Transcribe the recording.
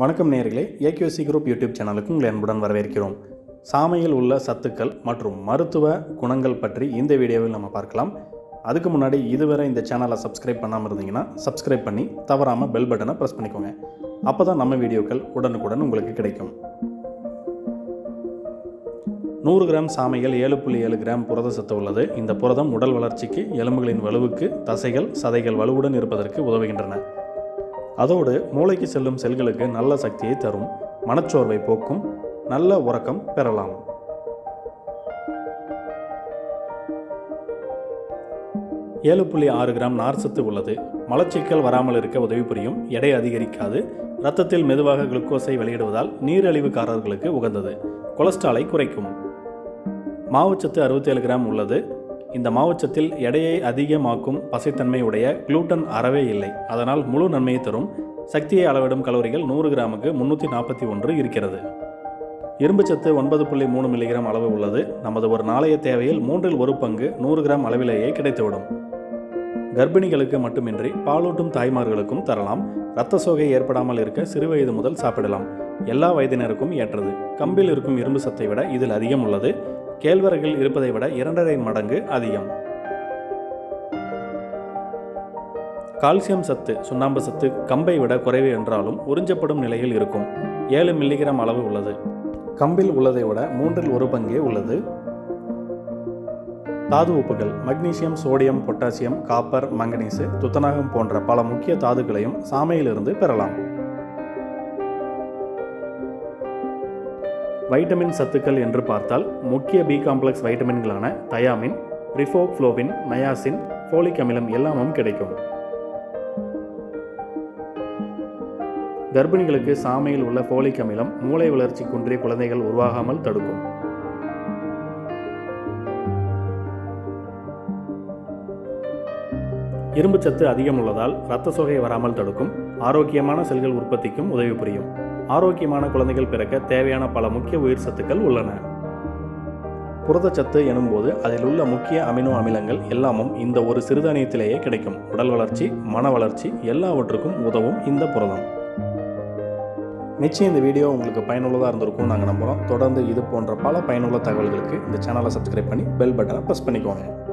வணக்கம் நேர்களே AKC group YouTube சேனலுக்கு உங்களை அன்புடன் வரவேற்கிறோம். சாமையில் உள்ள சத்துக்கள் மற்றும் மருத்துவ குணங்கள் பற்றி இந்த வீடியோவில் நம்ம பார்க்கலாம். அதுக்கு முன்னாடி இதுவரை இந்த சேனலை சப்ஸ்கிரைப் பண்ணாமல் இருந்தீங்கன்னா சப்ஸ்கிரைப் பண்ணி தவறாமல் பெல் பட்டனை ப்ரெஸ் பண்ணிக்கோங்க. அப்போ தான் நம்ம வீடியோக்கள் உடனுக்குடன் உங்களுக்கு கிடைக்கும். நூறு கிராம் சாமைகள் ஏழு புள்ளி ஏழு கிராம் புரத சத்து உள்ளது. இந்த புரதம் உடல் வளர்ச்சிக்கு எலும்புகளின் வலுவுக்கு தசைகள் சதைகள் வலுவுடன் இருப்பதற்கு உதவுகின்றன. அதோடு மூளைக்கு செல்லும் செல்களுக்கு நல்ல சக்தியை தரும். மனச்சோர்வை போக்கும். நல்ல உறக்கம் பெறலாம். ஏழு புள்ளி ஆறு கிராம் நார்சத்து உள்ளது. மலச்சிக்கல் வராமல் இருக்க உதவி புரியும். எடை அதிகரிக்காது. ரத்தத்தில் மெதுவாக குளுக்கோஸை வெளியிடுவதால் நீரழிவுக்காரர்களுக்கு உகந்தது. கொலஸ்ட்ராலை குறைக்கும். மாவுச்சத்து அறுபத்தேழு கிராம் உள்ளது. இந்த மாவுச்சத்தில் எடையை அதிகமாக்கும் பசைத்தன்மை உடைய குளூட்டன் அறவே இல்லை. அதனால் முழு நன்மையை தரும். சக்தியை அளவிடும் கலோரிகள் நூறு கிராமுக்கு முன்னூற்றி நாற்பத்தி ஒன்று இருக்கிறது. இரும்புச்சத்து ஒன்பது புள்ளி மூணு மில்லிகிராம் அளவு உள்ளது. நமது ஒரு நாளைய தேவையில் மூன்றில் ஒரு பங்கு நூறு கிராம் அளவிலேயே கிடைத்துவிடும். கர்ப்பிணிகளுக்கு மட்டுமின்றி பாலூட்டும் தாய்மார்களுக்கும் தரலாம். இரத்த சோகை ஏற்படாமல் இருக்க சிறுவயது முதல் சாப்பிடலாம். எல்லா வயதினருக்கும் ஏற்றது. கம்பில் இருக்கும் இரும்பு சத்தை விட இதில் அதிகம் உள்ளது. கேழ்வரகில் இருப்பதை விட இரண்டரை மடங்கு அதிகம். கால்சியம் சத்து சுண்ணாம்பு சத்து கம்பை விட குறைவு என்றாலும் உறிஞ்சப்படும் நிலையில் இருக்கும். ஏழு மில்லிகிராம் அளவு உள்ளது. கம்பில் உள்ளதை விட மூன்றில் ஒரு பங்கே உள்ளது. தாது உப்புகள் magnesium sodium potassium copper manganese துத்தநாகம் போன்ற பல முக்கிய தாதுக்களையும் சாமையிலிருந்து பெறலாம். வைட்டமின் சத்துக்கள் என்று பார்த்தால் முக்கிய பி காம்ப்ளெக்ஸ் வைட்டமின்களான தயாமின் ரிஃபோஃப்ளோவின் நயாசின் ஃபோலிக் அமிலம் எல்லாமும் கிடைக்கும். கர்ப்பிணிகளுக்கு சாமையில் உள்ள ஃபோலிக் அமிலம் மூளை வளர்ச்சி குன்றிய குழந்தைகள் உருவாகாமல் தடுக்கும். இரும்புச்சத்து அதிகம் உள்ளதால் இரத்த சோகை வராமல் தடுக்கும். ஆரோக்கியமான செல்கள் உற்பத்திக்கும் உதவி புரியும். ஆரோக்கியமான குழந்தைகள் பிறக்க தேவையான பல முக்கிய உயிர் சத்துக்கள் உள்ளன. புரதச்சத்து எனும்போது அதில் உள்ள முக்கிய அமினோ அமிலங்கள் எல்லாமும் இந்த ஒரு சிறுதானியத்திலேயே கிடைக்கும். உடல் வளர்ச்சி மன வளர்ச்சி எல்லாவற்றுக்கும் உதவும் இந்த புரதம். நிச்சயம் இந்த வீடியோ உங்களுக்கு பயனுள்ளதாக இருந்திருக்கும் நாங்கள் நம்புகிறோம் தொடர்ந்து இது போன்ற பல பயனுள்ள தகவல்களுக்கு இந்த சேனலை சப்ஸ்கிரைப் பண்ணி பெல் பட்டனை ப்ரெஸ் பண்ணிக்கோங்க.